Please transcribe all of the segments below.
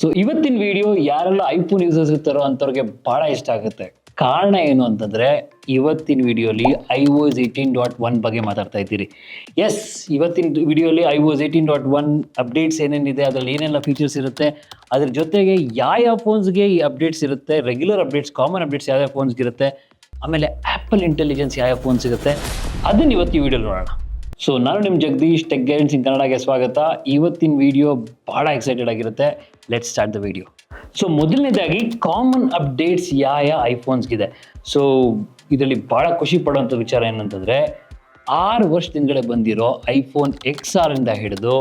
So ಇವತ್ತಿನ video ಯಾರೆಲ್ಲ iPhone users ಇರ್ತಾರೋ ಅಂಥವ್ರಿಗೆ ಬಹಳ ಇಷ್ಟ ಆಗುತ್ತೆ. ಕಾರಣ ಏನು ಅಂತಂದ್ರೆ, ಇವತ್ತಿನ ವಿಡಿಯೋಲಿ ಐ ಓಸ್ ಏಯ್ಟೀನ್ ಡಾಟ್ ಒನ್ ಬಗ್ಗೆ ಮಾತಾಡ್ತಾ ಇದ್ದೀರಿ. ಎಸ್ ಇವತ್ತಿನ ವಿಡಿಯೋಲಿ iOS eighteen dot one updates ಏನೇನಿದೆ, ಅದರಲ್ಲಿ ಏನೆಲ್ಲ ಫೀಚರ್ಸ್ ಇರುತ್ತೆ, ಅದ್ರ ಜೊತೆಗೆ ಯಾವ ಯಾವ ಫೋನ್ಸ್ಗೆ ಈ ಅಪ್ಡೇಟ್ಸ್ ಇರುತ್ತೆ ರೆಗ್ಯುಲರ್ ಅಪ್ಡೇಟ್ಸ್ ಕಾಮನ್ ಅಪ್ಡೇಟ್ಸ್ ಯಾವ್ಯಾವ ಯಾವ ಫೋನ್ಸ್ಗೆ ಇರುತ್ತೆ, ಆಮೇಲೆ ಆ್ಯಪಲ್ ಇಂಟೆಲಿಜೆನ್ಸ್ ಯಾವ ಫೋನ್ ಸಿಗುತ್ತೆ ಅದನ್ನು ಇವತ್ತು ಈ ವಿಡಿಯೋಲಿ ನೋಡೋಣ. ಸೊ ನಾನು ನಿಮ್ಮ ಜಗದೀಶ್ ಟೆಕ್ ಗೈಡೆನ್ಸ್ ಇನ್ ಕನ್ನಡಗೆ ಸ್ವಾಗತ. ಇವತ್ತಿನ ವಿಡಿಯೋ ಬಹಳ ಎಕ್ಸೈಟೆಡ್ ಆಗಿರುತ್ತೆ. Let start the video so ಮೊದಲನೇದಾಗಿ ಕಾಮನ್ ಅಪ್ಡೇಟ್ಸ್ ಯಾವ ಯಾವ ಐಫೋನ್ಸ್ಗಿದೆ ಸೊ ಇದರಲ್ಲಿ ಬಹಳ ಖುಷಿ ಪಡುವಂಥ ವಿಚಾರ ಏನಂತಂದರೆ, ಆರು ವರ್ಷದಿಂದಲೇ ಬಂದಿರೋ ಐಫೋನ್ ಎಕ್ಸ್ ಆರ್ ಇಂದ ಹಿಡಿದು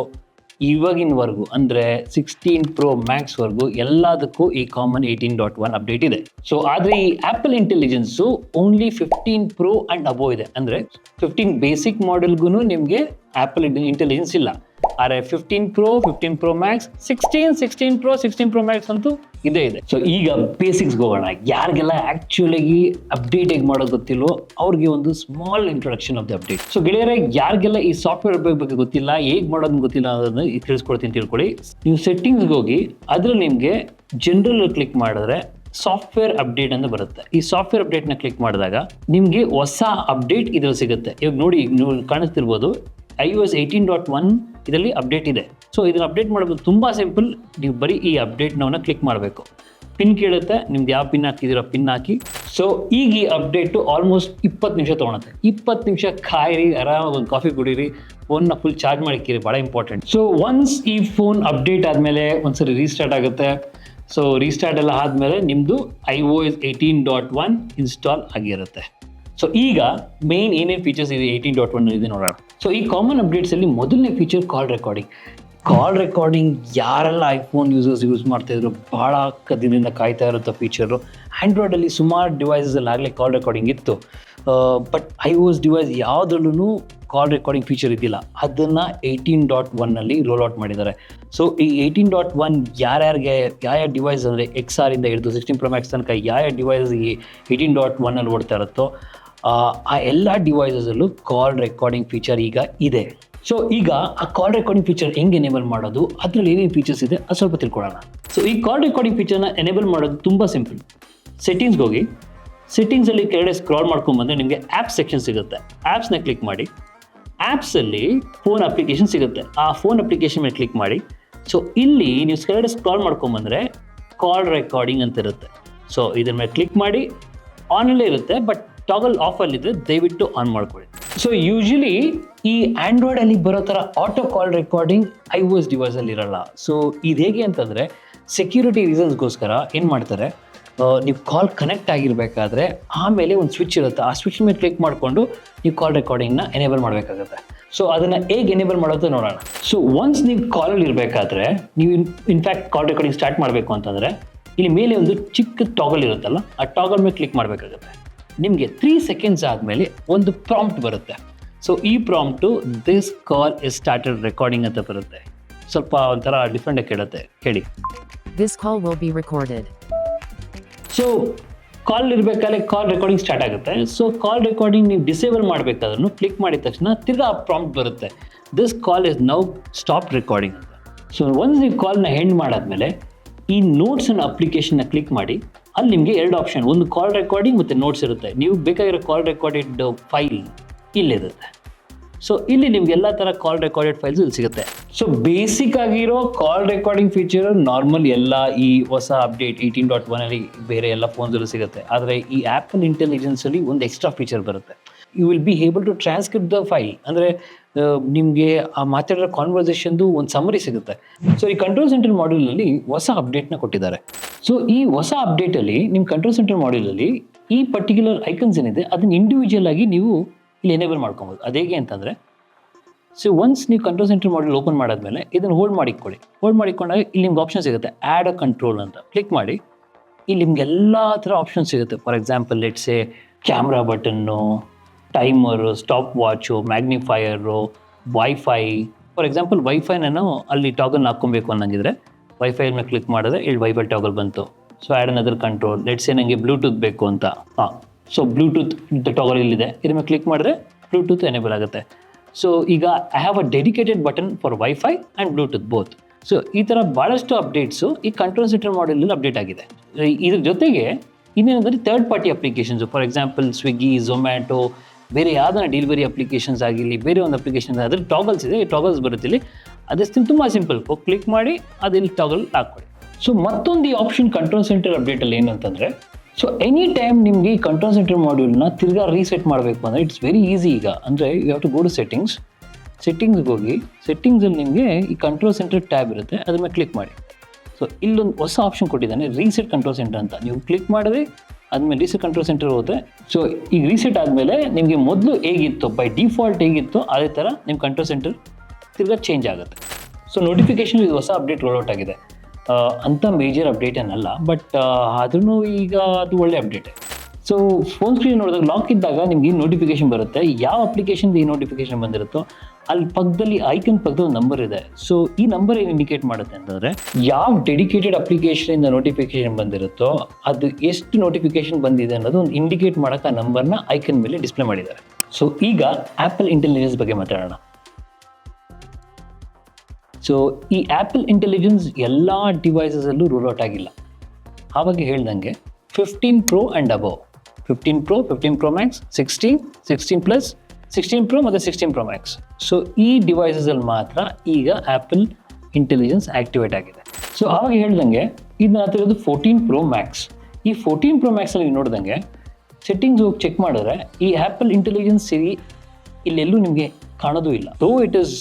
ಇವಾಗಿನವರೆಗೂ ಅಂದರೆ ಸಿಕ್ಸ್ಟೀನ್ ಪ್ರೋ ಮ್ಯಾಕ್ಸ್ವರೆಗೂ ಎಲ್ಲದಕ್ಕೂ ಈ common eighteen dot one update ಇದೆ. ಸೊ ಆದರೆ ಈ Apple intelligence only fifteen pro and above ಇದೆ. ಅಂದರೆ ಫಿಫ್ಟೀನ್ ಬೇಸಿಕ್ ಮಾಡೆಲ್ಗೂ ನಿಮಗೆ ಆ್ಯಪಲ್ ಇಂಟೆಲಿಜೆನ್ಸ್ ಇಲ್ಲ. ಆದರೆ fifteen pro fifteen pro max sixteen sixteen pro sixteen pro max ಅಂತೂ ಇದೇ ಇದೆ. ಸೊ ಈಗ ಬೇಸಿಕ್ಸ್ ಹೋಗೋಣ. ಯಾರಿಗೆಲ್ಲ ಆ್ಯಕ್ಚುಲಾಗಿ ಅಪ್ಡೇಟ್ ಹೇಗೆ ಮಾಡೋದು ಗೊತ್ತಿಲ್ಲೋ ಅವ್ರಿಗೆ ಒಂದು small introduction of the update so ಗೆಳೆಯರೇ, ಯಾರಿಗೆಲ್ಲ ಈ ಸಾಫ್ಟ್ವೇರ್ ಬಗ್ಗೆ ಗೊತ್ತಿಲ್ಲ, ಹೇಗೆ ಮಾಡೋದು ಗೊತ್ತಿಲ್ಲ ಅನ್ನೋದನ್ನ ತಿಳಿಸ್ಕೊಡ್ತೀನಿ ತಿಳ್ಕೊಳ್ಳಿ. ನೀವು ಸೆಟ್ಟಿಂಗ್ಸ್ಗೆ ಹೋಗಿ, ಅದ್ರಲ್ಲಿ ನಿಮಗೆ ಜನರಲ್ ಕ್ಲಿಕ್ ಮಾಡಿದ್ರೆ ಸಾಫ್ಟ್ವೇರ್ ಅಪ್ಡೇಟ್ ಅಂತ ಬರುತ್ತೆ. ಈ ಸಾಫ್ಟ್ವೇರ್ ಅಪ್ಡೇಟ್ನ ಕ್ಲಿಕ್ ಮಾಡಿದಾಗ ನಿಮಗೆ ಹೊಸ ಅಪ್ಡೇಟ್ ಇದ್ರಲ್ಲಿ ಸಿಗುತ್ತೆ. ಇವಾಗ ನೋಡಿ ನೀವು ಕಾಣಿಸ್ತಿರ್ಬೋದು I S eighteen dot one ಇದರಲ್ಲಿ ಅಪ್ಡೇಟ್ ಇದೆ. ಸೊ ಇದನ್ನು ಅಪ್ಡೇಟ್ ಮಾಡೋದು ತುಂಬ ಸಿಂಪಲ್ ನೀವು ಬರೀ ಈ ಅಪ್ಡೇಟ್ನವನ್ನ ಕ್ಲಿಕ್ ಮಾಡಬೇಕು. ಪಿನ್ ಕೇಳುತ್ತೆ, ನಿಮ್ದು ಯಾವ ಪಿನ್ ಹಾಕಿದಿರೋ ಪಿನ್ ಹಾಕಿ. ಸೊ ಈಗ ಈ ಅಪ್ಡೇಟು ಆಲ್ಮೋಸ್ಟ್ ಇಪ್ಪತ್ತು ನಿಮಿಷ ತೊಗೊಳುತ್ತೆ. ಇಪ್ಪತ್ತು ನಿಮಿಷ ಕಾಯಿರಿ, ಆರಾಮಾಗಿ ಒಂದು ಕಾಫಿ ಕುಡೀರಿ ಫೋನ್ನ ಫುಲ್ ಚಾರ್ಜ್ ಮಾಡಿಕ್ಕಿರಿ ಭಾಳ ಇಂಪಾರ್ಟೆಂಟ್ ಸೊ ಒನ್ಸ್ ಈ ಫೋನ್ ಅಪ್ಡೇಟ್ ಆದಮೇಲೆ ಒಂದ್ಸರಿ ರೀಸ್ಟಾರ್ಟ್ ಆಗುತ್ತೆ. ಸೊ ರೀಸ್ಟಾರ್ಟ್ ಎಲ್ಲ ಆದಮೇಲೆ ನಿಮ್ಮದು I O S eighteen dot one install ಆಗಿರುತ್ತೆ. ಸೊ ಈಗ ಮೇನ್ ಏನೇನು ಫೀಚರ್ಸ್ ಇದೆ ಏಯ್ಟೀನ್ ಡಾಟ್ ಒನ್ ಇದೆ ನೋಡೋಣ. ಸೊ ಈ ಕಾಮನ್ ಅಪ್ಡೇಟ್ಸಲ್ಲಿ ಮೊದಲನೇ feature call recording call recording ಯಾರೆಲ್ಲ ಐಫೋನ್ ಯೂಸರ್ಸ್ ಯೂಸ್ ಮಾಡ್ತಾಯಿದ್ರು ಭಾಳ ದಿನದಿಂದ ಕಾಯ್ತಾ ಇರುವಂಥ ಫೀಚರು ಆ್ಯಂಡ್ರಾಯ್ಡಲ್ಲಿ ಸುಮಾರು ಡಿವೈಸಲ್ಲಿ ಆಗಲೇ ಕಾಲ್ ರೆಕಾರ್ಡಿಂಗ್ ಇತ್ತು. ಬಟ್ ಐ ಓಸ್ ಡಿವೈಸ್ ಯಾವುದ್ರಲ್ಲೂ ಕಾಲ್ ರೆಕಾರ್ಡಿಂಗ್ ಫೀಚರ್ ಇದ್ದಿಲ್ಲ. ಅದನ್ನು ಏಯ್ಟೀನ್ ಡಾಟ್ ಒನ್ನಲ್ಲಿ ರೋಲ್ ಔಟ್ ಮಾಡಿದ್ದಾರೆ. ಸೊ ಈ ಏಯ್ಟೀನ್ ಡಾಟ್ ಒನ್ ಯಾರ್ಯಾರಿಗೆ ಯಾವ ಯಾವ ಡಿವೈಸ್ ಅಂದರೆ ಎಕ್ಸ್ ಆರಿಂದ ಹಿಡಿದು ಸಿಕ್ಸ್ಟೀನ್ ಪ್ರೊ ಮ್ಯಾಕ್ಸ್ ತನಕ ಯಾವ ಯಾವ ಡಿವೈಸ್ ಈ ಏಯ್ಟೀನ್ ಡಾಟ್ ಒನ್ನಲ್ಲಿ ಓಡ್ತಾ ಇರುತ್ತೋ ಆ ಎಲ್ಲ ಡಿವೈಸಸಲ್ಲೂ ಕಾಲ್ ರೆಕಾರ್ಡಿಂಗ್ ಫೀಚರ್ ಈಗ ಇದೆ. ಸೊ ಈಗ ಆ ಕಾಲ್ ರೆಕಾರ್ಡಿಂಗ್ ಫೀಚರ್ ಹೆಂಗೆ ಎನೇಬಲ್ ಮಾಡೋದು? ಅದರಲ್ಲಿ ಏನೇನು ಫೀಚರ್ಸ್ ಇದೆ ಅದು ಸ್ವಲ್ಪ ತಿಳ್ಕೊಳ್ಳೋಣ. ಸೊ ಈ ಕಾಲ್ ರೆಕಾರ್ಡಿಂಗ್ ಫೀಚರ್ನ ಎನೇಬಲ್ ಮಾಡೋದು ತುಂಬ ಸಿಂಪಲ್ ಸೆಟ್ಟಿಂಗ್ಸ್ಗೆ ಹೋಗಿ. ಸೆಟ್ಟಿಂಗ್ಸಲ್ಲಿ ಕೆಳಗಡೆ ಸ್ಕ್ರಾಲ್ ಮಾಡ್ಕೊಂಬಂದ್ರೆ ನಿಮಗೆ ಆ್ಯಪ್ ಸೆಕ್ಷನ್ ಸಿಗುತ್ತೆ. ಆ್ಯಪ್ಸ್ನ ಕ್ಲಿಕ್ ಮಾಡಿ. ಆ್ಯಪ್ಸಲ್ಲಿ ಫೋನ್ ಅಪ್ಲಿಕೇಶನ್ ಸಿಗುತ್ತೆ. ಆ ಫೋನ್ ಅಪ್ಲಿಕೇಶನ್ ಮೇಲೆ ಕ್ಲಿಕ್ ಮಾಡಿ. ಸೊ ಇಲ್ಲಿ ನೀವು ಕೆಳಗಡೆ ಸ್ಕ್ರಾಲ್ ಮಾಡ್ಕೊಂಬಂದ್ರೆ ಕಾಲ್ ರೆಕಾರ್ಡಿಂಗ್ ಅಂತ ಇರುತ್ತೆ ಸೊ ಇದ್ರ ಮೇಲೆ ಕ್ಲಿಕ್ ಮಾಡಿ. ಆನಲ್ಲೇ ಇರುತ್ತೆ ಬಟ್ ಟಾಗಲ್ ಆಫಲ್ಲಿದ್ದರೆ ದಯವಿಟ್ಟು ಆನ್ ಮಾಡ್ಕೊಳ್ಳಿ. ಸೊ ಯೂಶಲಿ ಈ ಆ್ಯಂಡ್ರಾಯ್ಡಲ್ಲಿ ಬರೋ ಥರ auto call recording I O S ಡಿವೈಸಲ್ಲಿ ಇರಲ್ಲ. ಸೊ ಇದು ಹೇಗೆ ಅಂತಂದರೆ ಸೆಕ್ಯೂರಿಟಿ ರೀಸನ್ಸ್ಗೋಸ್ಕರ ಏನು ಮಾಡ್ತಾರೆ ನೀವು ಕಾಲ್ ಕನೆಕ್ಟ್ ಆಗಿರಬೇಕಾದ್ರೆ ಆಮೇಲೆ ಒಂದು ಸ್ವಿಚ್ ಇರುತ್ತೆ. ಆ ಸ್ವಿಚ್ ಮೇಲೆ ಕ್ಲಿಕ್ ಮಾಡಿಕೊಂಡು ನೀವು ಕಾಲ್ ರೆಕಾರ್ಡಿಂಗ್ನ ಎನೇಬಲ್ ಮಾಡಬೇಕಾಗುತ್ತೆ. ಸೊ ಅದನ್ನು ಹೇಗೆ ಎನೇಬಲ್ ಮಾಡೋದು ನೋಡೋಣ. ಸೊ ಒನ್ಸ್ ನೀವು ಕಾಲಲ್ಲಿ ಇರಬೇಕಾದ್ರೆ, ನೀವು ಇನ್ಫ್ಯಾಕ್ಟ್ ಕಾಲ್ ರೆಕಾರ್ಡಿಂಗ್ ಸ್ಟಾರ್ಟ್ ಮಾಡಬೇಕು ಅಂತಂದರೆ, ಇಲ್ಲಿ ಮೇಲೆ ಒಂದು ಚಿಕ್ಕ ಟಾಗಲ್ ಇರುತ್ತಲ್ಲ, ಆ ಟಾಗಲ್ ಮೇಲೆ ಕ್ಲಿಕ್ ಮಾಡಬೇಕಾಗುತ್ತೆ. ನಿಮಗೆ ತ್ರೀ ಸೆಕೆಂಡ್ಸ್ ಆದಮೇಲೆ ಒಂದು ಪ್ರಾಂಪ್ಟ್ ಬರುತ್ತೆ. ಸೊ ಈ prompt this call is started recording ಅಂತ ಬರುತ್ತೆ. ಸ್ವಲ್ಪ ಒಂಥರ ಡಿಫ್ರೆಂಟಾಗಿ ಕೇಳುತ್ತೆ. ಕೇಳಿ. This call will be recorded so call ಇರಬೇಕಾದ್ರೆ ಕಾಲ್ ರೆಕಾರ್ಡಿಂಗ್ ಸ್ಟಾರ್ಟ್ ಆಗುತ್ತೆ. ಸೊ ಕಾಲ್ ರೆಕಾರ್ಡಿಂಗ್ ನೀವು ಡಿಸೇಬಲ್ ಮಾಡಬೇಕಾದ್ರೂ ಕ್ಲಿಕ್ ಮಾಡಿದ ತಕ್ಷಣ ತಿರ್ಗಾ ಆ ಪ್ರಾಂಪ್ಟ್ ಬರುತ್ತೆ. This call is now stop recording ಅಂತ. ಸೊ ಒಂದು ನೀವು ಕಾಲ್ನ ಹೆಂಡ್ ಮಾಡಾದ್ಮೇಲೆ ಈ ನೋಟ್ಸ್ ಅನ್ನೋ ಅಪ್ಲಿಕೇಶನ್ನ ಕ್ಲಿಕ್ ಮಾಡಿ. ಅಲ್ಲಿ ನಿಮಗೆ ಎರಡು ಆಪ್ಷನ್ ಒಂದು ಕಾಲ್ ರೆಕಾರ್ಡಿಂಗ್ ಮತ್ತು ನೋಟ್ಸ್ ಇರುತ್ತೆ. ನೀವು ಬೇಕಾಗಿರೋ ಕಾಲ್ ರೆಕಾರ್ಡೆಡ್ ಫೈಲ್ ಇಲ್ಲಿರುತ್ತೆ ಸೊ ಇಲ್ಲಿ ನಿಮ್ಗೆ ಎಲ್ಲ ಥರ ಕಾಲ್ ರೆಕಾರ್ಡೆಡ್ ಫೈಲ್ಸ್ ಇಲ್ಲಿ ಸಿಗುತ್ತೆ. ಸೊ ಬೇಸಿಕ್ ಆಗಿರೋ ಕಾಲ್ ರೆಕಾರ್ಡಿಂಗ್ ಫೀಚರ್ ನಾರ್ಮಲ್ ಎಲ್ಲ ಈ ಹೊಸ ಅಪ್ಡೇಟ್ ಏಯ್ಟೀನ್ ಡಾಟ್ ಒನಲ್ಲಿ ಬೇರೆ ಎಲ್ಲ ಫೋನ್ಸಲ್ಲೂ ಸಿಗುತ್ತೆ. ಆದರೆ ಈ ಆ್ಯಪಲ್ ಇಂಟೆಲಿಜೆನ್ಸಲ್ಲಿ ಒಂದು ಎಕ್ಸ್ಟ್ರಾ ಫೀಚರ್ ಬರುತ್ತೆ. You will be able to transcript the file ಅಂದರೆ ನಿಮಗೆ ಆ ಮಾತಾಡಿರೋ ಕಾನ್ವರ್ಸೇಷನ್ದು ಒಂದು ಸಮರಿ ಸಿಗುತ್ತೆ. ಸೊ ಈ ಕಂಟ್ರೋಲ್ ಸೆಂಟರ್ ಮಾಡ್ಯೂಲಲ್ಲಿ ಹೊಸ ಅಪ್ಡೇಟ್ನ ಕೊಟ್ಟಿದ್ದಾರೆ. ಸೊ ಈ ಹೊಸ ಅಪ್ಡೇಟಲ್ಲಿ ನಿಮ್ಮ ಕಂಟ್ರೋಲ್ ಸೆಂಟರ್ ಮಾಡ್ಯೂಲಲ್ಲಿ ಈ ಪರ್ಟಿಕ್ಯುಲರ್ ಐಕನ್ಸ್ ಏನಿದೆ, ಅದನ್ನ ಇಂಡಿವಿಜುವಲ್ ಆಗಿ ನೀವು ಇಲ್ಲಿ ಎನೇಬಲ್ ಮಾಡ್ಕೊಬೋದು. ಅದೇಗೆ ಅಂತಂದರೆ ಸೊ ಒನ್ಸ್ ನೀವು ಕಂಟ್ರೋಲ್ ಸೆಂಟರ್ ಮಾಡ್ಯೂಲ್ ಓಪನ್ ಮಾಡಾದ್ಮೇಲೆ ಇದನ್ನು ಹೋಲ್ಡ್ ಮಾಡಿಕೊಳ್ಳಿ ಹೋಲ್ಡ್ ಮಾಡಿಕೊಂಡಾಗ ಇಲ್ಲಿ ನಿಮ್ಗೆ ಆಪ್ಷನ್ ಸಿಗುತ್ತೆ. ಆ್ಯಡ್ ಅ ಕಂಟ್ರೋಲ್ ಅಂತ. ಕ್ಲಿಕ್ ಮಾಡಿ. ಇಲ್ಲಿ ನಿಮ್ಗೆ ಎಲ್ಲ ಥರ ಆಪ್ಷನ್ ಸಿಗುತ್ತೆ. For example let's say camera button timer stopwatch magnifier wifi for example wifi ನಾನು ಅಲ್ಲಿ ಟಾಗಲ್ ಹಾಕ್ಕೊಬೇಕು ಅನ್ನಂಗಿದ್ರೆ ವೈಫೈ ಮೇಲೆ ಕ್ಲಿಕ್ ಮಾಡಿದ್ರೆ ಇಲ್ಲಿ ವೈಫೈ ಟಾಗಲ್ ಬಂತು. So add another control let's say ನನಗೆ ಬ್ಲೂಟೂತ್ ಬೇಕು ಅಂತ. ಹಾಂ. ಸೊ ಬ್ಲೂಟೂತ್ ಟಾಗಲ್ ಇಲ್ಲಿದೆ. ಇದ್ರ ಮೇಲೆ ಕ್ಲಿಕ್ ಮಾಡಿದ್ರೆ ಬ್ಲೂಟೂತ್ ಎನೇಬಲ್ ಆಗುತ್ತೆ. ಸೊ ಈಗ I have a dedicated button for wifi and Bluetooth both so ಈ ಥರ ಭಾಳಷ್ಟು ಅಪ್ಡೇಟ್ಸು ಈ ಕಂಟ್ರೋಲ್ ಸೆಂಟರ್ ಮಾಡೆಲಲ್ಲಿ ಅಪ್ಡೇಟ್ ಆಗಿದೆ. ಇದ್ರ ಜೊತೆಗೆ ಇನ್ನೇನಂದರೆ third party applications for example Swiggy Zomato ಬೇರೆ ಯಾವುದನ್ನ ಡೆಲಿವರಿ ಅಪ್ಲಿಕೇಶನ್ಸ್ ಆಗಿರಲಿ, ಬೇರೆ ಒಂದು ಅಪ್ಲಿಕೇಶನ್ ಆದರೆ ಟಾಗಲ್ಸ್ ಇದೆ. ಈ ಟಾಗಲ್ಸ್ ಬರುತ್ತೆ ಅದಷ್ಟು ತುಂಬ ಸಿಂಪಲ್ ಕ್ಲಿಕ್ ಮಾಡಿ ಅದಿಲ್ಲಿ ಟಾಗಲ್ ಹಾಕ್ಕೊಳ್ಳಿ ಸೊ ಮತ್ತೊಂದು ಈ ಆಪ್ಷನ್ ಕಂಟ್ರೋಲ್ ಸೆಂಟರ್ ಅಪ್ಡೇಟಲ್ಲಿ ಏನಂತಂದರೆ ಸೊ ಎನಿ ಟೈಮ್ ನಿಮಗೆ ಈ ಕಂಟ್ರೋಲ್ ಸೆಂಟರ್ ಮಾಡ್ಯೂಲ್ನ ತಿರ್ಗಾ ರೀಸೆಟ್ ಮಾಡಬೇಕು ಅಂದರೆ ಇಟ್ಸ್ ವೆರಿ ಈಸಿ ಈಗ. ಅಂದರೆ you have to go to settings ಸೆಟ್ಟಿಂಗ್ಸ್ಗೆ ಹೋಗಿ ಸೆಟ್ಟಿಂಗ್ಸಲ್ಲಿ ನಿಮಗೆ ಈ ಕಂಟ್ರೋಲ್ ಸೆಂಟರ್ ಟ್ಯಾಬ್ ಇರುತ್ತೆ, ಅದ್ರ ಮೇಲೆ ಕ್ಲಿಕ್ ಮಾಡಿ. ಸೊ ಇಲ್ಲೊಂದು ಹೊಸ ಆಪ್ಷನ್ ಕೊಟ್ಟಿದ್ದಾನೆ ರೀಸೆಟ್ ಕಂಟ್ರೋಲ್ ಸೆಂಟರ್ ಅಂತ. ನೀವು ಕ್ಲಿಕ್ ಮಾಡಿದ್ರೆ ಆದಮೇಲೆ ರೀಸೆಟ್ ಕಂಟ್ರೋಲ್ ಸೆಂಟರ್ ಹೋಗುತ್ತೆ. ಸೊ ಈಗ ರೀಸೆಟ್ ಆದಮೇಲೆ ನಿಮಗೆ ಮೊದಲು ಹೇಗಿತ್ತು ಬೈ ಡಿಫಾಲ್ಟ್ ಹೇಗಿತ್ತು, ಅದೇ ಥರ ನಿಮ್ಮ ಕಂಟ್ರೋಲ್ ಸೆಂಟರ್ ತಿರ್ಗಾ ಚೇಂಜ್ ಆಗುತ್ತೆ. ಸೊ ನೋಟಿಫಿಕೇಶನ್ ಇದು ಹೊಸ ಅಪ್ಡೇಟ್ ರೋಲ್ಔಟ್ ಆಗಿದೆ ಅಂಥ ಮೇಜರ್ ಅಪ್ಡೇಟ್ ಏನಲ್ಲ ಬಟ್ ಆದ್ರೂ ಈಗ ಅದು ಒಳ್ಳೆ ಅಪ್ಡೇಟ್ ಸೊ ಫೋನ್ ಸ್ಕ್ರೀನ್ ನೋಡಿದಾಗ ಲಾಕ್ ಇದ್ದಾಗ ನಿಮ್ಗೆ ಈ ನೋಟಿಫಿಕೇಶನ್ ಬರುತ್ತೆ. ಯಾವ ಅಪ್ಲಿಕೇಶನ್ ಈ ನೋಟಿಫಿಕೇಶನ್ ಬಂದಿರುತ್ತೋ, ಅಲ್ಲಿ ಪಕ್ಕದಲ್ಲಿ ಐಕನ್ ಪಕ್ಕದ ಒಂದು ನಂಬರ್ ಇದೆ. ಸೊ ಈ ನಂಬರ್ ಏನು ಇಂಡಿಕೇಟ್ ಮಾಡುತ್ತೆ ಅಂತಂದರೆ, ಯಾವ ಡೆಡಿಕೇಟೆಡ್ ಅಪ್ಲಿಕೇಶನಿಂದ ನೋಟಿಫಿಕೇಶನ್ ಬಂದಿರುತ್ತೋ, ಅದು ಎಷ್ಟು ನೋಟಿಫಿಕೇಶನ್ ಬಂದಿದೆ ಅನ್ನೋದು ಒಂದು ಇಂಡಿಕೇಟ್ ಮಾಡೋಕ್ಕೆ ಆ ನಂಬರ್ನ ಐಕನ್ ಮೇಲೆ ಡಿಸ್ಪ್ಲೇ ಮಾಡಿದ್ದಾರೆ. ಸೊ ಈಗ ಆ್ಯಪಲ್ ಇಂಟೆಲಿಜೆನ್ಸ್ ಬಗ್ಗೆ ಮಾತಾಡೋಣ. ಸೊ ಈ ಆ್ಯಪಲ್ ಇಂಟೆಲಿಜೆನ್ಸ್ ಎಲ್ಲ ಡಿವೈಸಸಲ್ಲೂ ರೂಲ್ ಔಟ್ ಆಗಿಲ್ಲ. ಆವಾಗ ಹೇಳ್ದಂಗೆ fifteen pro and above fifteen pro fifteen pro max sixteen sixteen plus sixteen pro ಮತ್ತು ಸಿಕ್ಸ್ಟೀನ್ ಪ್ರೋ ಮ್ಯಾಕ್ಸ್ ಸೊ ಈ ಡಿವೈಸಸಲ್ಲಿ ಮಾತ್ರ ಈಗ ಆ್ಯಪಲ್ ಇಂಟೆಲಿಜೆನ್ಸ್ ಆ್ಯಕ್ಟಿವೇಟ್ ಆಗಿದೆ. ಸೊ ಆವಾಗ ಹೇಳ್ದಂಗೆ ಇದು ನಾನು ಹತ್ತಿರೋದು ಫೋರ್ಟೀನ್ ಪ್ರೋ ಮ್ಯಾಕ್ಸ್ ಈ ಫೋರ್ಟೀನ್ ಪ್ರೋ ಮ್ಯಾಕ್ಸಲ್ಲಿ ನೋಡ್ದಂಗೆ ಸೆಟ್ಟಿಂಗ್ಸ್ ಹೋಗಿ ಚೆಕ್ ಮಾಡಿದ್ರೆ ಈ ಆ್ಯಪಲ್ ಇಂಟೆಲಿಜೆನ್ಸ್ ಸಿರಿ ಇಲ್ಲೆಲ್ಲೂ ನಿಮಗೆ ಕಾಣೋದು ಇಲ್ಲ. So it is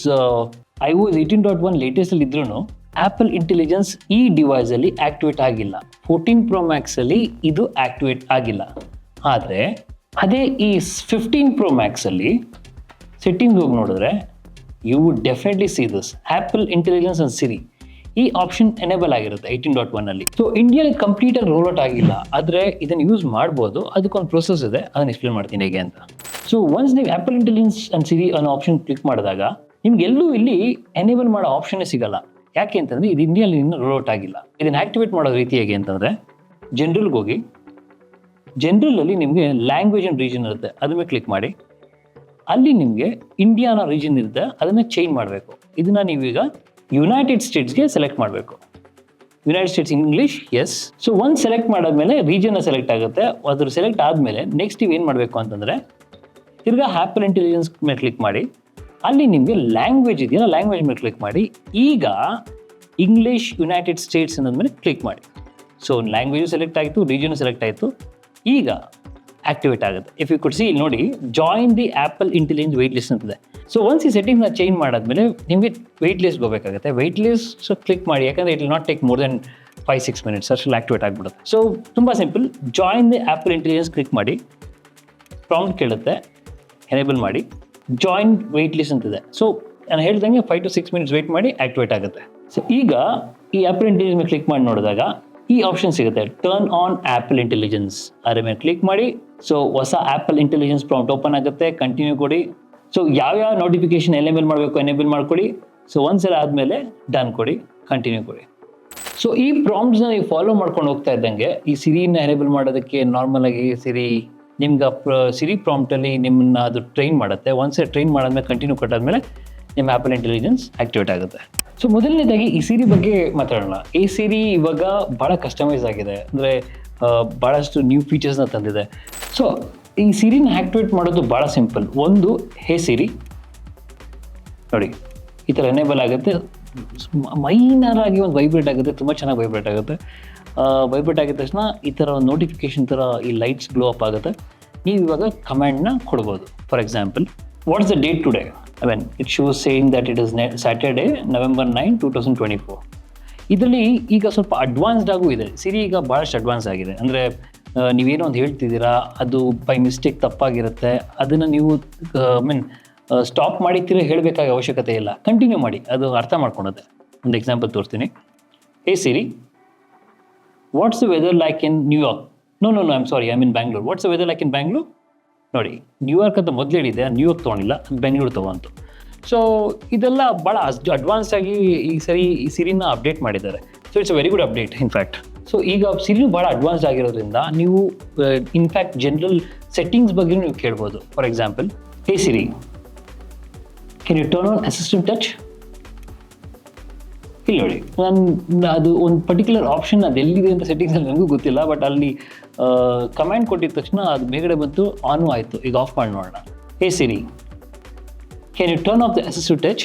I OS eighteen dot one ಲೇಟೆಸ್ಟಲ್ಲಿ ಇದ್ರೂ ಆ್ಯಪಲ್ ಇಂಟೆಲಿಜೆನ್ಸ್ ಈ ಡಿವೈಸಲ್ಲಿ ಆಕ್ಟಿವೇಟ್ ಆಗಿಲ್ಲ. ಫೋರ್ಟೀನ್ ಪ್ರೋ ಮ್ಯಾಕ್ಸಲ್ಲಿ ಇದು ಆಕ್ಟಿವೇಟ್ ಆಗಿಲ್ಲ. ಆದರೆ, ಅದೇ ಈ ಫಿಫ್ಟೀನ್ ಪ್ರೋ ಮ್ಯಾಕ್ಸಲ್ಲಿ ಸೆಟ್ಟಿಂಗ್ ಹೋಗಿ ನೋಡಿದ್ರೆ you would definitely see this Apple intelligence and Siri ಈ ಆಪ್ಷನ್ ಎನೇಬಲ್ ಆಗಿರುತ್ತೆ ಏಯ್ಟೀನ್ ಡಾಟ್ ಒನ್ನಲ್ಲಿ ಸೊ ಕಂಪ್ಲೀಟ್ ಆಗಿ ರೋಲ್ ಔಟ್ ಆಗಿಲ್ಲ. ಆದರೆ, ಇದನ್ನು ಯೂಸ್ ಮಾಡ್ಬೋದು. ಅದಕ್ಕೊಂದು ಪ್ರೊಸೆಸ್ ಇದೆ. ಅದನ್ನು ಎಕ್ಸ್ಪ್ಲೇನ್ ಮಾಡ್ತೀನಿ ಹೇಗೆ ಅಂತ. ಸೊ ಒನ್ಸ್ ನೀವು ಆ್ಯಪಲ್ ಇಂಟೆಲಿಜೆನ್ಸ್ ಅಂಡ್ ಸಿರಿ ಅನ್ನೋ ಆಪ್ಷನ್ ಕ್ಲಿಕ್ ಮಾಡಿದಾಗ ನಿಮ್ಗೆ ಎಲ್ಲೂ ಇಲ್ಲಿ ಎನೇಬಲ್ ಮಾಡೋ ಆಪ್ಷನ್ನೇ ಸಿಗಲ್ಲ. ಯಾಕೆ ಅಂತಂದರೆ ಇದು ಇಂಡಿಯಲ್ಲಿ ಇನ್ನೂ ರೋಲ್ ಔಟ್ ಆಗಿಲ್ಲ. ಇದನ್ನು ಆಕ್ಟಿವೇಟ್ ಮಾಡೋ ರೀತಿ ಹೇಗೆ ಅಂತಂದರೆ ಜನರಲ್ಗೆ ಹೋಗಿ ಜನರಲಲ್ಲಿ ನಿಮಗೆ ಲ್ಯಾಂಗ್ವೇಜ್ ಅಂಡ್ ರೀಜನ್ ಇರುತ್ತೆ. ಮೇಲೆ ಕ್ಲಿಕ್ ಮಾಡಿ. ಅಲ್ಲಿ ನಿಮಗೆ ಇಂಡಿಯಾನ ರೀಜನ್ ಇರುತ್ತೆ. ಅದನ್ನು ಚೇಂಜ್ ಮಾಡಬೇಕು. ಇದನ್ನ ನೀವೀಗ ಯುನೈಟೆಡ್ ಸ್ಟೇಟ್ಸ್ಗೆ ಸೆಲೆಕ್ಟ್ ಮಾಡಬೇಕು. United States English yes so ಒಂದು ಸೆಲೆಕ್ಟ್ ಮಾಡಾದ್ಮೇಲೆ ರೀಜನ್ನ ಸೆಲೆಕ್ಟ್ ಆಗುತ್ತೆ. ಅದ್ರ ಸೆಲೆಕ್ಟ್ ಆದಮೇಲೆ ನೆಕ್ಸ್ಟ್ ನೀವು ಏನು ಮಾಡಬೇಕು ಅಂತಂದರೆ, ತಿರ್ಗಾ ಹ್ಯಾಪಲ್ ಇಂಟೆಲಿಜೆನ್ಸ್ ಮೇಲೆ ಕ್ಲಿಕ್ ಮಾಡಿ. ಅಲ್ಲಿ ನಿಮಗೆ ಲ್ಯಾಂಗ್ವೇಜ್ ಇದೆಯಲ್ಲ ಲ್ಯಾಂಗ್ವೇಜ್ ಮೇಲೆ ಕ್ಲಿಕ್ ಮಾಡಿ. ಈಗ ಇಂಗ್ಲೀಷ್ ಯುನೈಟೆಡ್ ಸ್ಟೇಟ್ಸ್ ಅನ್ನೋದ ಮೇಲೆ ಕ್ಲಿಕ್ ಮಾಡಿ. ಸೊ ಲ್ಯಾಂಗ್ವೇಜು ಸೆಲೆಕ್ಟ್ ಆಯಿತು ರೀಜನು ಸೆಲೆಕ್ಟ್ ಆಯಿತು. ಈಗ ಆಕ್ಟಿವೇಟ್ ಆಗುತ್ತೆ. ಇಫ್ ಯು ಕುಡ್ ಸಿ ಇಲ್ಲಿ ನೋಡಿ join the Apple intelligence wait list ಅಂತಿದೆ. ಸೊ ಒನ್ಸ್ ಈ ಸೆಟ್ಟಿಂಗ್ನ ಚೇಂಜ್ ಮಾಡಾದ್ಮೇಲೆ ನಿಮಗೆ ವೆಯ್ಟ್ ಲಿಸ್ಟ್ ಹೋಗಬೇಕಾಗುತ್ತೆ ವೆಯ್ಟ್ ಲಿಸ್ಟ್ ಕ್ಲಿಕ್ ಮಾಡಿ. ಯಾಕಂದರೆ it will not take more than five six minutes ಅಷ್ಟು ಆಕ್ಟಿವೇಟ್ ಆಗಿಬಿಡುತ್ತೆ. ಸೊ ತುಂಬ simple join the Apple intelligence click ಮಾಡಿ. ಪ್ರಾಂಪ್ಟ್ ಕೇಳುತ್ತೆ. ಎನೇಬಲ್ ಮಾಡಿ. ಜಾಯಿನ್ ವೆಯ್ಟ್ ಲಿಸ್ಟ್ ಅಂತಿದೆ. ಸೊ ನಾನು ಹೇಳ್ದಂಗೆ five to six minutes wait ಮಾಡಿ ಆಕ್ಟಿವೇಟ್ ಆಗುತ್ತೆ. ಸೊ ಈಗ ಈ ಆ್ಯಪಲ್ ಇಂಟೆಲಿಜೆನ್ಸ್ ಮೇಲೆ ಕ್ಲಿಕ್ ಮಾಡಿ ನೋಡಿದಾಗ ಈ ಆಪ್ಷನ್ ಸಿಗುತ್ತೆ. ಟರ್ನ್ ಆನ್ ಆ್ಯಪಲ್ ಇಂಟೆಲಿಜೆನ್ಸ್ ಅದ್ರ ಮೇಲೆ ಕ್ಲಿಕ್ ಮಾಡಿ. ಸೊ ಹೊಸ ಆ್ಯಪಲ್ ಇಂಟೆಲಿಜೆನ್ಸ್ ಪ್ರಾಂಪ್ಟ್ ಓಪನ್ ಆಗುತ್ತೆ. ಕಂಟಿನ್ಯೂ ಕೊಡಿ. ಸೊ ಯಾವ್ಯಾವ ನೋಟಿಫಿಕೇಶನ್ ಎನೇಬಲ್ ಮಾಡಬೇಕು ಎನೇಬಲ್ ಮಾಡ್ಕೊಳ್ಳಿ ಸೊ ಒಂದ್ಸಲ ಆದಮೇಲೆ ಡನ್ ಕೊಡಿ. ಕಂಟಿನ್ಯೂ ಕೊಡಿ. ಸೊ ಈ ಪ್ರಾಂಪ್ಟ್ಸ್ನ ನೀವು ಫಾಲೋ ಮಾಡ್ಕೊಂಡು ಹೋಗ್ತಾ ಇದ್ದಂಗೆ ಈ ಸಿರಿನ ಎನೇಬಲ್ ಮಾಡೋದಕ್ಕೆ ನಾರ್ಮಲ್ ಆಗಿ ಸಿರಿ ನಿಮ್ಗೆ ಸಿರಿ ಪ್ರಾಂಪ್ಟಲ್ಲಿ ನಿಮ್ಮನ್ನ ಅದು ಟ್ರೈನ್ ಮಾಡುತ್ತೆ. ಒಂದ್ಸಲ ಟ್ರೈನ್ ಮಾಡಿದ್ಮೇಲೆ ಕಂಟಿನ್ಯೂ ಕೊಟ್ಟಾದ್ಮೇಲೆ ನಿಮ್ಮ ಆ್ಯಪಲ್ ಇಂಟೆಲಿಜೆನ್ಸ್ ಆಕ್ಟಿವೇಟ್ ಆಗುತ್ತೆ. ಸೊ ಮೊದಲನೇದಾಗಿ ಈ ಸಿರಿ ಬಗ್ಗೆ ಮಾತಾಡೋಣ. ಈ ಸಿರಿ ಇವಾಗ ಭಾಳ ಕಸ್ಟಮೈಸ್ ಆಗಿದೆ. ಅಂದರೆ ಭಾಳಷ್ಟು ನ್ಯೂ ಫೀಚರ್ಸ್ನ ತಂದಿದೆ. ಸೊ ಈ ಸಿರಿನ ಆಕ್ಟಿವೇಟ್ ಮಾಡೋದು ಭಾಳ ಸಿಂಪಲ್ ಒಂದು ಹೇ ಸಿರಿ ನೋಡಿ, ಈ ಥರ ಎನೇಬಲ್ ಆಗುತ್ತೆ. ಮೈನರ್ ಆಗಿ ಒಂದು ವೈಬ್ರೇಟ್ ಆಗುತ್ತೆ. ತುಂಬ ಚೆನ್ನಾಗಿ ವೈಬ್ರೇಟ್ ಆಗುತ್ತೆ. ವೈಬ್ರೇಟ್ ಆಗಿದ ತಕ್ಷಣ ಈ ಥರ ನೋಟಿಫಿಕೇಶನ್ ಥರ ಈ ಲೈಟ್ಸ್ ಗ್ಲೋ ಅಪ್ ಆಗುತ್ತೆ. ನೀವು ಇವಾಗ ಕಮ್ಯಾಂಡ್ನ ಕೊಡ್ಬೋದು. For example what's the date today I mean it shows saying that it is ನೆ Saturday November nine two thousand twenty four ಇದರಲ್ಲಿ ಈಗ ಸ್ವಲ್ಪ ಅಡ್ವಾನ್ಸ್ಡ್ ಆಗೂ ಇದೆ. ಸಿರಿ ಈಗ ಭಾಳಷ್ಟು ಅಡ್ವಾನ್ಸ್ ಆಗಿದೆ. ಅಂದರೆ ನೀವೇನೋ ಒಂದು ಹೇಳ್ತಿದ್ದೀರಾ, ಅದು ಬೈ ಮಿಸ್ಟೇಕ್ ತಪ್ಪಾಗಿರುತ್ತೆ. ಅದನ್ನು ನೀವು ಐ ಮೀನ್ ಸ್ಟಾಪ್ ಮಾಡಿ ತಿರ್ಗಿ ಹೇಳಬೇಕಾದ ಅವಶ್ಯಕತೆ ಇಲ್ಲ. ಕಂಟಿನ್ಯೂ ಮಾಡಿ. ಅದು ಅರ್ಥ ಮಾಡ್ಕೊಳುತ್ತೆ ಒಂದು ಎಕ್ಸಾಂಪಲ್ ತೋರಿಸ್ತೀನಿ hey, Siri what's the weather like in New York no no no I'm sorry I mean Bangalore what's the weather like in Bangalore ನೋಡಿ ನ್ಯೂಯಾರ್ಕ್ ಅಂತ ಮೊದಲು ಹೇಳಿದೆ ನ್ಯೂಯಾರ್ಕ್ ತೊಗೊಂಡಿಲ್ಲ ಬೆಂಗಳೂರು ತೊಗೊಂತು ಸೊ ಇದೆಲ್ಲ ಭಾಳ ಅಡ್ವಾನ್ಸ್ ಆಗಿ ಈ ಸರಿ, ಈ ಸಿರಿನ ಅಪ್ಡೇಟ್ ಮಾಡಿದ್ದಾರೆ. So it's a very good update in fact so ಈಗ ಸಿರಿನು ಭಾಳ ಅಡ್ವಾನ್ಸ್ಡ್ ಆಗಿರೋದ್ರಿಂದ ನೀವು ಇನ್ಫ್ಯಾಕ್ಟ್ ಜನರಲ್ ಸೆಟ್ಟಿಂಗ್ಸ್ ಬಗ್ಗೆ ನೀವು ಕೇಳ್ಬೋದು. For example hey Siri can you turn on assistant touch ಇಲ್ಲಿ ನೋಡಿ ನಾನು ಅದು ಒಂದು ಪರ್ಟಿಕ್ಯುಲರ್ ಆಪ್ಷನ್ ಅದು ಎಲ್ಲಿದೆ ಅಂತ ಸೆಟ್ಟಿಂಗ್ಸ್ ಅಲ್ಲಿ ನನಗೂ ಗೊತ್ತಿಲ್ಲ ಬಟ್ ಅಲ್ಲಿ ಕಮ್ಯಾಂಡ್ ಕೊಟ್ಟಿದ ತಕ್ಷಣ ಅದು ಬೇಗಡೆ ಬಂತು ಆನು ಆಯಿತು. ಈಗ ಆಫ್ ಮಾಡಿ ನೋಡೋಣ. Hey Siri can you turn off the assist touch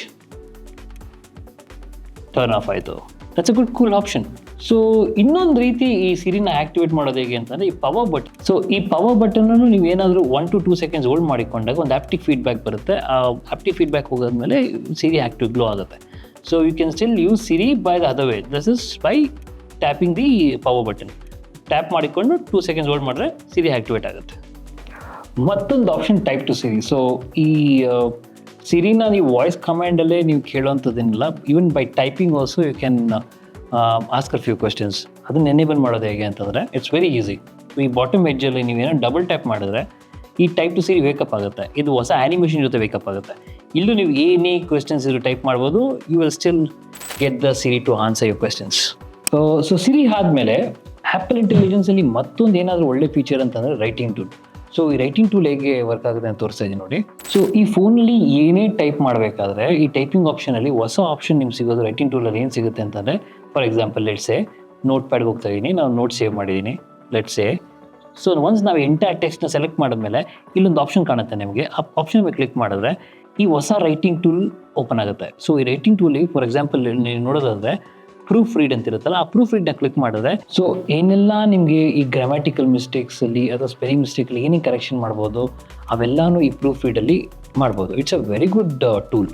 turn off ಆಯಿತು. That's a good cool option so ಇನ್ನೊಂದು ರೀತಿ ಈ ಸಿರಿನ ಆಕ್ಟಿವೇಟ್ ಮಾಡೋದು ಹೇಗೆ ಅಂತಂದರೆ ಈ ಪವರ್ ಬಟನ್ ಸೊ ಈ ಪವರ್ ಬಟನನ್ನು ನೀವು ಏನಾದರೂ one to two seconds hold ಮಾಡಿಕೊಂಡಾಗ ಒಂದು ಆಪ್ಟಿಕ್ ಫೀಡ್ಬ್ಯಾಕ್ ಬರುತ್ತೆ. ಆ ಆಪ್ಟಿಕ್ ಫೀಡ್ಬ್ಯಾಕ್ ಹೋಗೋದ್ಮೇಲೆ ಸಿರಿ ಆಕ್ಟಿವ್ ಗ್ಲೋ ಆಗುತ್ತೆ. So you can still use Siri by the other way. This is by tapping the power button tap ಮಾಡಿಕೊಂಡು ಟೂ ಸೆಕೆಂಡ್ಸ್ ಹೋಲ್ಡ್ ಮಾಡಿದ್ರೆ Siri activate ಆಗುತ್ತೆ. ಮತ್ತೊಂದು option type to Siri so ಈ ಸಿರಿನ ನೀವು voice ಕಮಾಂಡಲ್ಲೇ ನೀವು ಕೇಳೋವಂಥದ್ದೇನಿಲ್ಲ even by typing also you can ask a few questions ಅದನ್ನ ಎನೇಬಲ್ ಮಾಡೋದು ಹೇಗೆ ಅಂತಂದರೆ ಇಟ್ಸ್ ವೆರಿ ಈಸಿ ಈ ಬಾಟಮ್ ಎಜ್ಜಲ್ಲಿ ನೀವೇನೋ ಡಬಲ್ ಟ್ಯಾಪ್ ಮಾಡಿದ್ರೆ, ಈ ಟೈಪ್ ಟು ಸಿರಿ ವೇಕಪ್ ಆಗುತ್ತೆ. ಇದು ಹೊಸ ಆ್ಯನಿಮೇಷನ್ ಜೊತೆ ವೇಕಪ್ ಆಗುತ್ತೆ. ಇಲ್ಲೂ ನೀವು ಏನೇ ಕ್ವೆಶನ್ಸ್ ಇದು ಟೈಪ್ ಮಾಡ್ಬೋದು. You will still get the Siri to answer your questions so Siri ಆದಮೇಲೆ ಆ್ಯಪಲ್ ಇಂಟೆಲಿಜೆನ್ಸಲ್ಲಿ ಮತ್ತೊಂದು ಏನಾದರೂ ಒಳ್ಳೆ ಫೀಚರ್ ಅಂತಂದರೆ ರೈಟಿಂಗ್ ಟೂಲ್ ಸೊ ಈ ರೈಟಿಂಗ್ ಟೂಲ್ ಹೇಗೆ ವರ್ಕ್ ಆಗುತ್ತೆ ಅಂತ ತೋರಿಸ್ತಾ ಇದ್ದೀನಿ ನೋಡಿ. ಸೊ ಈ ಫೋನಲ್ಲಿ ಏನೇ ಟೈಪ್ ಮಾಡಬೇಕಾದ್ರೆ ಈ ಟೈಪಿಂಗ್ ಆಪ್ಷನಲ್ಲಿ ಹೊಸ ಆಪ್ಷನ್ ನಿಮ್ಗೆ ಸಿಗೋದು ರೈಟಿಂಗ್ ಟೂಲಲ್ಲಿ ಏನು ಸಿಗುತ್ತೆ ಅಂತಂದರೆ ಫಾರ್ ಎಕ್ಸಾಂಪಲ್ ಲೆಟ್ಸೆ ನೋಟ್ ಪ್ಯಾಡ್ಗೆ ಹೋಗ್ತಾ ಇದ್ದೀನಿ. ನಾನು ನೋಟ್ ಸೇವ್ ಮಾಡಿದ್ದೀನಿ. ಲೆಟ್ಸೆ ಸೊ ಒನ್ಸ್ ನಾವು ಎಂಟೈರ್ ಟೆಕ್ಸ್ಟ್ನ ಸೆಲೆಕ್ಟ್ ಮಾಡಿದ್ಮೇಲೆ, ಇಲ್ಲೊಂದು ಆಪ್ಷನ್ ಕಾಣುತ್ತೆ ನಿಮಗೆ. ಆ ಆಪ್ಷನ್ ಮೇಲೆ ಕ್ಲಿಕ್ ಮಾಡಿದ್ರೆ, ಈ ಹೊಸ ರೈಟಿಂಗ್ ಟೂಲ್ ಓಪನ್ ಆಗುತ್ತೆ. ಸೊ ಈ ರೈಟಿಂಗ್ ಟೂಲಿಗೆ ಫಾರ್ ಎಕ್ಸಾಂಪಲ್ ನೀವು ನೋಡೋದಾದ್ರೆ ಪ್ರೂಫ್ ರೀಡ್ ಅಂತ ಇರುತ್ತಲ್ಲ, ಆ ಪ್ರೂಫ್ ರೀಡ್ನ ಕ್ಲಿಕ್ ಮಾಡಿದ್ರೆ ಸೊ ಏನೆಲ್ಲ ನಿಮಗೆ ಈ ಗ್ರಾಮ್ಯಾಟಿಕಲ್ ಮಿಸ್ಟೇಕ್ಸಲ್ಲಿ ಅಥವಾ ಸ್ಪೆಲ್ಲಿಂಗ್ ಮಿಸ್ಟೇಕಲ್ಲಿ ಏನೇನು ಕರೆಕ್ಷನ್ ಮಾಡ್ಬೋದು, ಅವೆಲ್ಲಾನು ಈ ಪ್ರೂಫ್ ರೀಡಲ್ಲಿ ಮಾಡ್ಬೋದು. It's a very good tool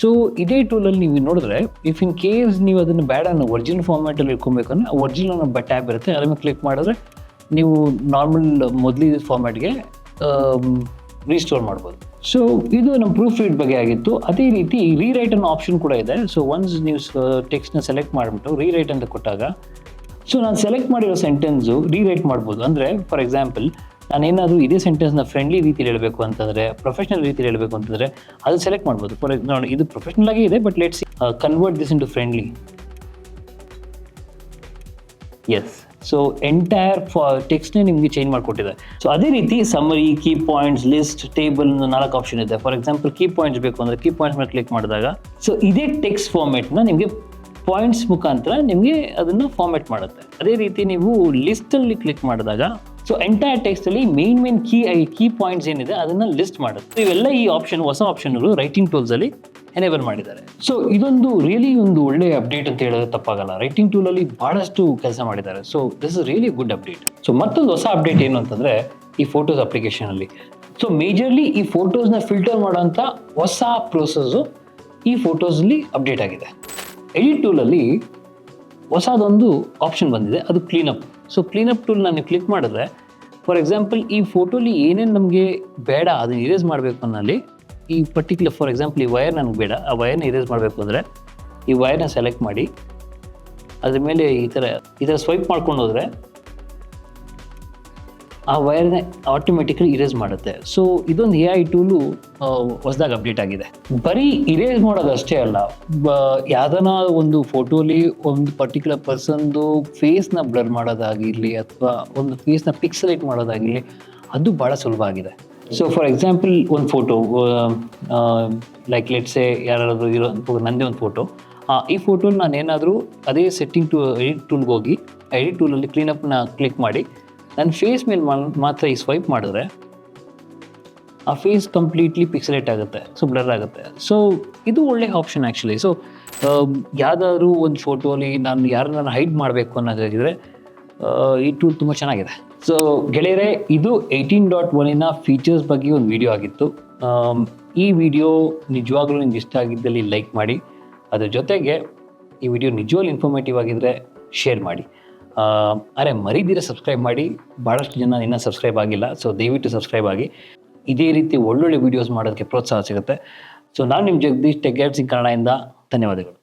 so ಇದೇ ಟೂಲಲ್ಲಿ ನೀವು ನೋಡಿದ್ರೆ ಇಫ್ ಇನ್ ಕೇಸ್ ನೀವು ಅದನ್ನು ಬೇಡ ಅನ್ನೋ ಒರಿಜಿನಲ್ ಫಾರ್ಮ್ಯಾಟಲ್ಲಿ ಇಟ್ಕೊಬೇಕಂದ್ರೆ ಒರಿಜಿನಲ್ ಅನ್ನೋ ಟ್ಯಾಬ್ ಇರುತ್ತೆ ಮೇಲೆ ಕ್ಲಿಕ್ ಮಾಡಿದ್ರೆ ನೀವು ನಾರ್ಮಲ್ ಮೊದಲಿದ ಫಾರ್ಮ್ಯಾಟ್ಗೆ ರೀಸ್ಟೋರ್ ಮಾಡ್ಬೋದು. ಸೊ ಇದು ನಮ್ಮ ಪ್ರೂಫ್ ರೀಡ್ ಬಗ್ಗೆ ಆಗಿತ್ತು. ಅದೇ ರೀತಿ ರೀರೈಟ್ ಅನ್ನೋ ಆಪ್ಷನ್ ಕೂಡ ಇದೆ. ಸೊ ಒನ್ಸ್ ನೀವು ಟೆಕ್ಸ್ಟ್ನ ಸೆಲೆಕ್ಟ್ ಮಾಡಿಬಿಟ್ಟು ರೀರೈಟ್ ಅಂತ ಕೊಟ್ಟಾಗ ಸೊ ನಾನು ಸೆಲೆಕ್ಟ್ ಮಾಡಿರೋ ಸೆಂಟೆನ್ಸು ರೀರೈಟ್ ಮಾಡ್ಬೋದು. ಅಂದರೆ ಫಾರ್ ಎಕ್ಸಾಂಪಲ್ ನಾನೇನಾದರೂ ಇದೇ ಸೆಂಟೆನ್ಸ್ನ ಫ್ರೆಂಡ್ಲಿ ರೀತಿಲಿ ಹೇಳಬೇಕು ಅಂತಂದರೆ ಪ್ರೊಫೆಷನಲ್ ರೀತಿಲಿ ಹೇಳಬೇಕು ಅಂತಂದರೆ ಅದು ಸೆಲೆಕ್ಟ್ ಮಾಡ್ಬೋದು. ಫಾರ್ ನೋಡಿ, ಇದು ಪ್ರೊಫೆಷನಲ್ ಆಗಿ ಇದೆ but let's convert this to friendly yes so entire ಟೆಕ್ಸ್ಟ್ನೇ ನಿಮಗೆ ಚೇಂಜ್ ಮಾಡಿಕೊಟ್ಟಿದೆ. ಸೊ ಅದೇ ರೀತಿ summary key points list table ನಾಲ್ಕು ಆಪ್ಷನ್ ಇದೆ. ಫಾರ್ ಎಕ್ಸಾಂಪಲ್ ಕೀ ಪಾಯಿಂಟ್ಸ್ ಬೇಕು ಅಂದರೆ ಕೀ ಪಾಯಿಂಟ್ಸ್ ಮೇಲೆ ಕ್ಲಿಕ್ ಮಾಡಿದಾಗ ಸೊ ಇದೇ ಟೆಕ್ಸ್ಟ್ ಫಾರ್ಮೆಟ್ನ ನಿಮಗೆ ಪಾಯಿಂಟ್ಸ್ ಮುಖಾಂತರ ನಿಮಗೆ ಅದನ್ನು ಫಾರ್ಮೆಟ್ ಮಾಡುತ್ತೆ. ಅದೇ ರೀತಿ ನೀವು ಲಿಸ್ಟಲ್ಲಿ ಕ್ಲಿಕ್ ಮಾಡಿದಾಗ so entire ಟೆಕ್ಸ್ಟಲ್ಲಿ main main key key points ಏನಿದೆ ಅದನ್ನು ಲಿಸ್ಟ್ ಮಾಡುತ್ತೆ. ಇವೆಲ್ಲ ಈ ಆಪ್ಷನ್ ಹೊಸ ಆಪ್ಷನ್ಗಳು ರೈಟಿಂಗ್ ಟೂಲ್ಸಲ್ಲಿ ಎನೇಬಲ್ ಮಾಡಿದ್ದಾರೆ. ಸೊ ಇದೊಂದು ರಿಯಲಿ ಒಂದು ಒಳ್ಳೆ ಅಪ್ಡೇಟ್ ಅಂತ ಹೇಳೋದು ತಪ್ಪಾಗಲ್ಲ. ರೈಟಿಂಗ್ ಟೂಲ್ ಅಲ್ಲಿ ಬಹಳಷ್ಟು ಕೆಲಸ ಮಾಡಿದ್ದಾರೆ. So this is really good update so ಮತ್ತೊಂದು ಹೊಸ ಅಪ್ಡೇಟ್ ಏನು ಅಂತಂದ್ರೆ, ಈ ಫೋಟೋಸ್ ಅಪ್ಲಿಕೇಶನ್ ಅಲ್ಲಿ. ಸೊ ಮೇಜರ್ಲಿ ಈ ಫೋಟೋಸ್ನ ಫಿಲ್ಟರ್ ಮಾಡುವಂತ ಹೊಸ ಪ್ರೋಸೆಸ್ ಈ ಫೋಟೋಸಲ್ಲಿ ಅಪ್ಡೇಟ್ ಆಗಿದೆ. ಎಡಿಟ್ ಟೂಲಲ್ಲಿ ಹೊಸದೊಂದು ಆಪ್ಷನ್ ಬಂದಿದೆ, ಅದು ಕ್ಲೀನಪ್ ಸೊ ಕ್ಲೀನಪ್ ಟೂಲ್ ನಾನು ಕ್ಲಿಕ್ ಮಾಡಿದ್ರೆ ಫಾರ್ ಎಕ್ಸಾಂಪಲ್ ಈ ಫೋಟೋಲಿ ಏನೇನು ನಮಗೆ ಬೇಡ, ಅದನ್ನ ಇರೇಸ್ ಮಾಡಬೇಕು ಅನ್ನಲ್ಲಿ ಈ ಪರ್ಟಿಕ್ಯುಲರ್ ಫಾರ್ ಎಕ್ಸಾಂಪಲ್ ಈ ವಯರ್ ನನಗೆ ಬೇಡ. ಆ ವಯರ್ನ ಇರೇಸ್ ಮಾಡಬೇಕು ಅಂದರೆ ಈ ವಯರ್ನ ಸೆಲೆಕ್ಟ್ ಮಾಡಿ, ಅದ್ರ ಮೇಲೆ ಈ ಥರ ಈ ಥರ ಸ್ವೈಪ್ ಮಾಡ್ಕೊಂಡು ಹೋದರೆ ಆ ವೈರ್ನ ಆಟೋಮೆಟಿಕ್ಲಿ ಇರೇಸ್ ಮಾಡುತ್ತೆ. ಸೊ ಇದೊಂದು ಎ ಐ ಟೂಲು ಹೊಸದಾಗಿ ಅಪ್ಡೇಟ್ ಆಗಿದೆ. ಬರೀ ಇರೇಸ್ ಮಾಡೋದಷ್ಟೇ ಅಲ್ಲ ಯಾವ್ದಾನ ಒಂದು ಫೋಟೋಲಿ ಒಂದು ಪರ್ಟಿಕ್ಯುಲರ್ ಪರ್ಸನ್ದು ಫೇಸ್ನ ಬ್ಲರ್ ಮಾಡೋದಾಗಿರಲಿ ಅಥವಾ ಒಂದು ಫೇಸ್ನ ಪಿಕ್ಸಲೇಟ್ ಮಾಡೋದಾಗಿರಲಿ, ಅದು ಭಾಳ ಸುಲಭ ಆಗಿದೆ. ಸೊ ಫಾರ್ ಎಕ್ಸಾಂಪಲ್ ಒಂದು ಫೋಟೋ ಲೈಕ್ ಲೆಟ್ಸೆ ಯಾರಾದರೂ ಇರೋ ನನ್ನದೇ ಒಂದು ಫೋಟೋ ಈ ಫೋಟೋನ ನಾನು ಏನಾದರೂ ಅದೇ ಸೆಟ್ಟಿಂಗ್ ಟು ಎಡಿಟ್ ಟೂಲ್ಗೆ ಹೋಗಿ ಎಡಿಟ್ ಟೂಲಲ್ಲಿ ಕ್ಲೀನಪ್ನ ಕ್ಲಿಕ್ ಮಾಡಿ ನನ್ನ ಫೇಸ್ ಮೇಲೆ ಮಾತ್ರ ಈ ಸ್ವೈಪ್ ಮಾಡಿದ್ರೆ ಆ ಫೇಸ್ ಕಂಪ್ಲೀಟ್ಲಿ ಪಿಕ್ಸಲೇಟ್ ಆಗುತ್ತೆ ಸೊ ಬ್ಲರ್ ಆಗುತ್ತೆ. ಸೊ ಇದು ಒಳ್ಳೆ ಆಪ್ಷನ್ ಆ್ಯಕ್ಚುಲಿ ಸೊ ಯಾವುದಾದ್ರೂ ಒಂದು ಫೋಟೋಲಿ ನಾನು ಯಾರನ್ನ ಹೈಡ್ ಮಾಡಬೇಕು ಅನ್ನೋದಾಗಿದ್ರೆ ಈ ಟೂಲ್ ತುಂಬ ಚೆನ್ನಾಗಿದೆ. ಸೊ ಗೆಳೆಯರೆ, ಇದು ಏಯ್ಟೀನ್ ಡಾಟ್ ಒನಿನ ಫೀಚರ್ಸ್ ಬಗ್ಗೆ ಒಂದು ವಿಡಿಯೋ ಆಗಿತ್ತು. ಈ ವಿಡಿಯೋ ನಿಜವಾಗ್ಲೂ ನಿಮ್ಗೆ ಇಷ್ಟ ಆಗಿದ್ದಲ್ಲಿ ಲೈಕ್ ಮಾಡಿ. ಅದ್ರ ಜೊತೆಗೆ ಈ ವಿಡಿಯೋ ನಿಜವಾಗ್ಲೂ ಇನ್ಫಾರ್ಮೇಟಿವ್ ಆಗಿದ್ದರೆ ಶೇರ್ ಮಾಡಿ. ಅರೆ, ಮರಿದಿರ ಸಬ್ಸ್ಕ್ರೈಬ್ ಮಾಡಿ. ಭಾಳಷ್ಟು ಜನ ಇನ್ನೂ ಸಬ್ಸ್ಕ್ರೈಬ್ ಆಗಿಲ್ಲ ಸೊ ದಯವಿಟ್ಟು ಸಬ್ಸ್ಕ್ರೈಬ್ ಆಗಿ. ಇದೇ ರೀತಿ ಒಳ್ಳೊಳ್ಳೆ ವೀಡಿಯೋಸ್ ಮಾಡೋದಕ್ಕೆ ಪ್ರೋತ್ಸಾಹ ಸಿಗುತ್ತೆ. ಸೊ ನಾನು ನಿಮ್ಮ ಜಗದೀಶ್ ಟೆಕ್ ಸಿಂಗ್ ಕನ್ನಡದಿಂದ ಧನ್ಯವಾದಗಳು.